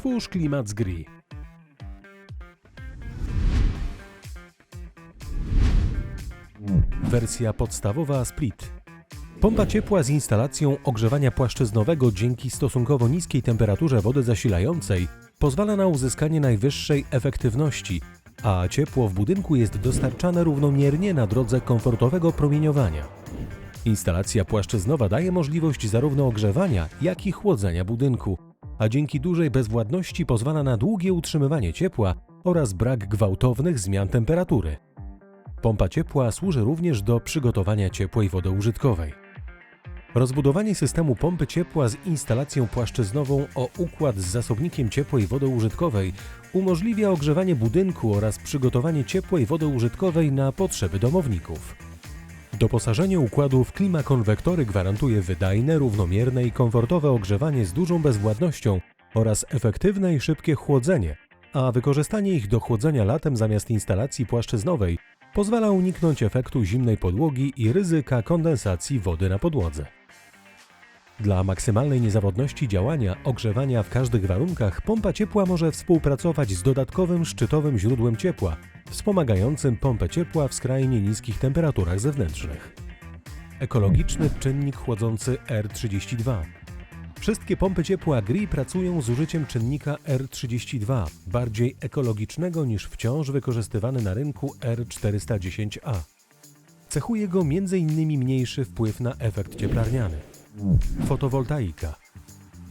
Stwórz klimat z gry. Wersja podstawowa Split. Pompa ciepła z instalacją ogrzewania płaszczyznowego dzięki stosunkowo niskiej temperaturze wody zasilającej pozwala na uzyskanie najwyższej efektywności, a ciepło w budynku jest dostarczane równomiernie na drodze komfortowego promieniowania. Instalacja płaszczyznowa daje możliwość zarówno ogrzewania, jak i chłodzenia budynku, a dzięki dużej bezwładności pozwala na długie utrzymywanie ciepła oraz brak gwałtownych zmian temperatury. Pompa ciepła służy również do przygotowania ciepłej wody użytkowej. Rozbudowanie systemu pompy ciepła z instalacją płaszczyznową o układ z zasobnikiem ciepłej wody użytkowej umożliwia ogrzewanie budynku oraz przygotowanie ciepłej wody użytkowej na potrzeby domowników. Doposażenie układu w klimakonwektory gwarantuje wydajne, równomierne i komfortowe ogrzewanie z dużą bezwładnością oraz efektywne i szybkie chłodzenie, a wykorzystanie ich do chłodzenia latem zamiast instalacji płaszczyznowej pozwala uniknąć efektu zimnej podłogi i ryzyka kondensacji wody na podłodze. Dla maksymalnej niezawodności działania ogrzewania w każdych warunkach pompa ciepła może współpracować z dodatkowym szczytowym źródłem ciepła, wspomagającym pompę ciepła w skrajnie niskich temperaturach zewnętrznych. Ekologiczny czynnik chłodzący R32. Wszystkie pompy ciepła GRI pracują z użyciem czynnika R32, bardziej ekologicznego niż wciąż wykorzystywany na rynku R410A. Cechuje go m.in. mniejszy wpływ na efekt cieplarniany. Fotowoltaika.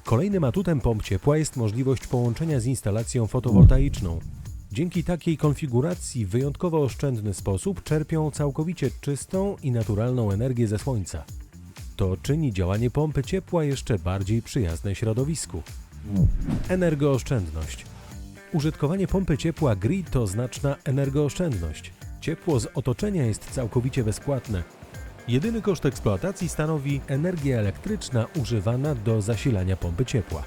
Kolejnym atutem pomp ciepła jest możliwość połączenia z instalacją fotowoltaiczną. Dzięki takiej konfiguracji w wyjątkowo oszczędny sposób czerpią całkowicie czystą i naturalną energię ze słońca. To czyni działanie pompy ciepła jeszcze bardziej przyjazne środowisku. Energooszczędność. Użytkowanie pompy ciepła GRI to znaczna energooszczędność. Ciepło z otoczenia jest całkowicie bezpłatne. Jedyny koszt eksploatacji stanowi energia elektryczna używana do zasilania pompy ciepła.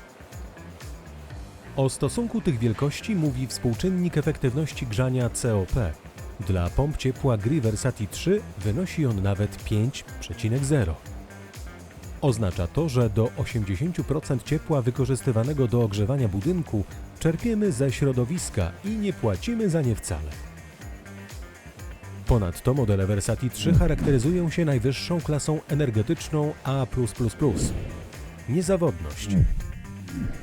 O stosunku tych wielkości mówi współczynnik efektywności grzania COP. Dla pomp ciepła GRI Versati 3 wynosi on nawet 5,0. Oznacza to, że do 80% ciepła wykorzystywanego do ogrzewania budynku czerpiemy ze środowiska i nie płacimy za nie wcale. Ponadto modele Versati 3 charakteryzują się najwyższą klasą energetyczną A++. Niezawodność.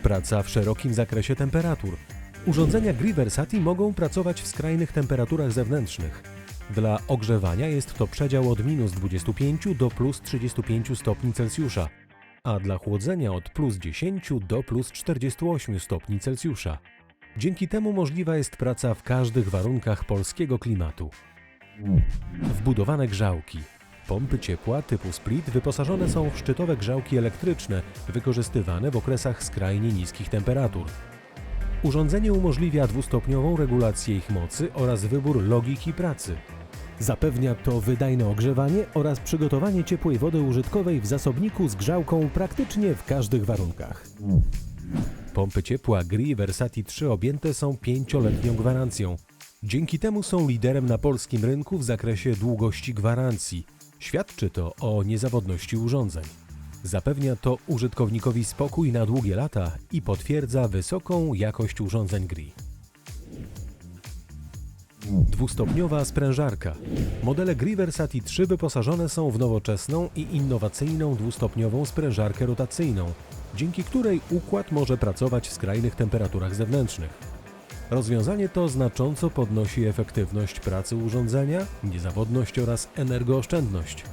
Praca w szerokim zakresie temperatur. Urządzenia GRI Versati mogą pracować w skrajnych temperaturach zewnętrznych. Dla ogrzewania jest to przedział od minus 25 do plus 35 stopni Celsjusza, a dla chłodzenia od plus 10 do plus 48 stopni Celsjusza. Dzięki temu możliwa jest praca w każdych warunkach polskiego klimatu. Wbudowane grzałki. Pompy ciepła typu split wyposażone są w szczytowe grzałki elektryczne, wykorzystywane w okresach skrajnie niskich temperatur. Urządzenie umożliwia dwustopniową regulację ich mocy oraz wybór logiki pracy. Zapewnia to wydajne ogrzewanie oraz przygotowanie ciepłej wody użytkowej w zasobniku z grzałką praktycznie w każdych warunkach. Pompy ciepła GRI Versati 3 objęte są pięcioletnią gwarancją. Dzięki temu są liderem na polskim rynku w zakresie długości gwarancji. Świadczy to o niezawodności urządzeń. Zapewnia to użytkownikowi spokój na długie lata i potwierdza wysoką jakość urządzeń GRI. Dwustopniowa sprężarka. Modele GRI Versati 3 wyposażone są w nowoczesną i innowacyjną dwustopniową sprężarkę rotacyjną, dzięki której układ może pracować w skrajnych temperaturach zewnętrznych. Rozwiązanie to znacząco podnosi efektywność pracy urządzenia, niezawodność oraz energooszczędność.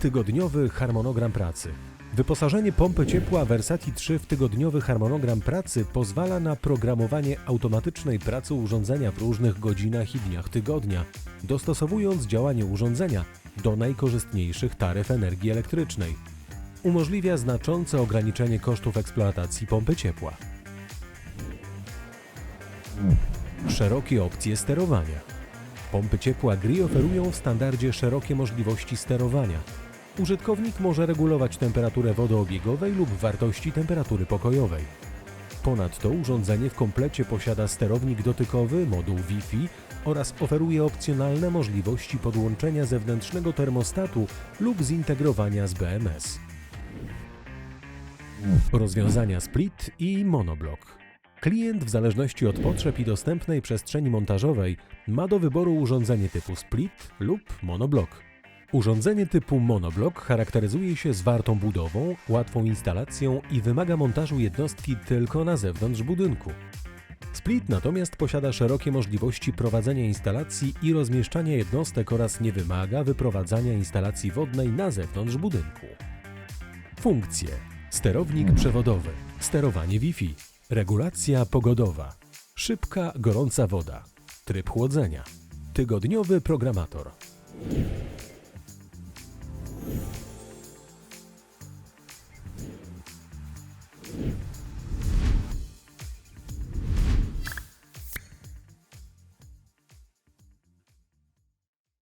Tygodniowy harmonogram pracy. Wyposażenie pompy ciepła Versati 3 w tygodniowy harmonogram pracy pozwala na programowanie automatycznej pracy urządzenia w różnych godzinach i dniach tygodnia, dostosowując działanie urządzenia do najkorzystniejszych taryf energii elektrycznej. Umożliwia znaczące ograniczenie kosztów eksploatacji pompy ciepła. Szerokie opcje sterowania. Pompy ciepła GRI oferują w standardzie szerokie możliwości sterowania. Użytkownik może regulować temperaturę wodoobiegowej lub wartości temperatury pokojowej. Ponadto urządzenie w komplecie posiada sterownik dotykowy, moduł Wi-Fi oraz oferuje opcjonalne możliwości podłączenia zewnętrznego termostatu lub zintegrowania z BMS. Rozwiązania split i monoblock. Klient w zależności od potrzeb i dostępnej przestrzeni montażowej ma do wyboru urządzenie typu split lub monoblock. Urządzenie typu monoblock charakteryzuje się zwartą budową, łatwą instalacją i wymaga montażu jednostki tylko na zewnątrz budynku. Split natomiast posiada szerokie możliwości prowadzenia instalacji i rozmieszczania jednostek oraz nie wymaga wyprowadzania instalacji wodnej na zewnątrz budynku. Funkcje: sterownik przewodowy, sterowanie Wi-Fi, regulacja pogodowa, szybka, gorąca woda, tryb chłodzenia, tygodniowy programator.